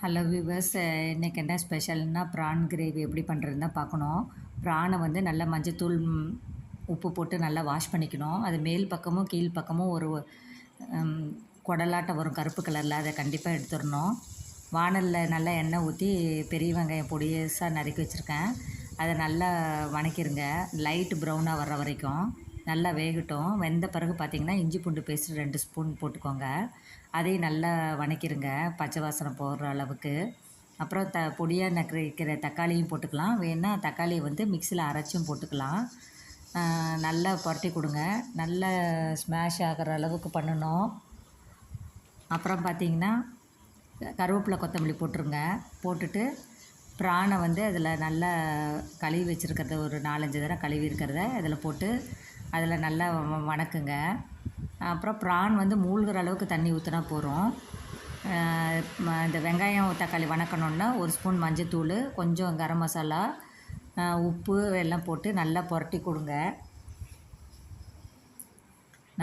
Hello viewers இன்றைக்கி என்ன ஸ்பெஷல்னா prawn gravy எப்படி பண்ணுறதுன்னு தான் பார்க்கணும். ப்ரானை வந்து நல்லா மஞ்சத்தூள் உப்பு போட்டு நல்லா வாஷ் பண்ணிக்கணும். அது மேல் பக்கமும் கீழ் பக்கமும் ஒரு குடலாட்டம் வரும் கருப்பு கலரில் அதை கண்டிப்பாக எடுத்துடணும். வானலில் நல்லா எண்ணெய் ஊற்றி பெரிய வெங்காயம் பொடியஸாக நறுக்கி வச்சுருக்கேன். அதை நல்லா வணக்கிருங்க. லைட் ப்ரௌனாக வர்ற வரைக்கும். நல்லா வேகட்டும். வெந்த பிறகு பார்த்தீங்கன்னா இஞ்சி பூண்டு பேஸ்ட் ரெண்டு ஸ்பூன் போட்டுக்கோங்க. அதையும் நல்லா வணக்கிடுங்க பச்சை வாசனை போடுற அளவுக்கு. அப்புறம் த பொடியாக நக்கிற தக்காளியும் போட்டுக்கலாம். வேணால் தக்காளியை வந்து மிக்சியில் அரைச்சும் போட்டுக்கலாம். நல்லா புரட்டி கொடுங்க. நல்லா ஸ்மாஷ் ஆகிற அளவுக்கு பண்ணணும். அப்புறம் பார்த்தீங்கன்னா கருவேப்பிலை கொத்தமல்லி போட்டுருங்க. போட்டுட்டு பிரானை வந்து அதில் நல்லா கழுவி வச்சுருக்கிறத ஒரு நாலஞ்சு தடவை கழுவி இருக்கிறத அதில் போட்டு அதில் நல்லா வ- வணக்குங்க. அப்புறம் ப்ரான் வந்து மூழ்கிற அளவுக்கு தண்ணி ஊற்றினா போதும். இந்த வெங்காயம் தக்காளி வணக்கணுன்னா ஒரு ஸ்பூன் மஞ்சத்தூள் கொஞ்சம் கரம் மசாலா உப்பு எல்லாம் போட்டு நல்லா புரட்டி கொடுங்க.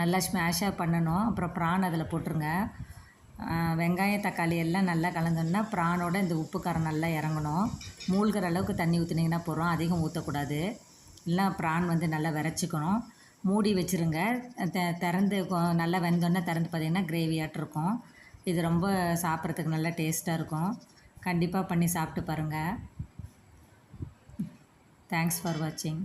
நல்லா ஸ்மாஷாக பண்ணணும். அப்புறம் ப்ரான் அதில் போட்டுருங்க. வெங்காயம் தக்காளி எல்லாம் நல்லா கலந்தோன்னா ப்ரானோட இந்த உப்பு காரம் நல்லா இறங்கணும். மூழ்கிற அளவுக்கு தண்ணி ஊற்றுனீங்கன்னா போகிறோம் அதிகம் ஊற்றக்கூடாது இல்லை ப்ரான் வந்து நல்லா விரைச்சிக்கணும். மூடி வச்சுருங்க. த திறந்து கொ- நல்லா வெந்தோன்னே திறந்து பார்த்தீங்கன்னா கிரேவியாட்டு இருக்கும். இது ரொம்ப சாப்பிட்றதுக்கு நல்லா டேஸ்ட்டாக இருக்கும். கண்டிப்பாக பண்ணி சாப்பிட்டு பாருங்கள் தேங்க்ஸ் ஃபார் வாட்சிங்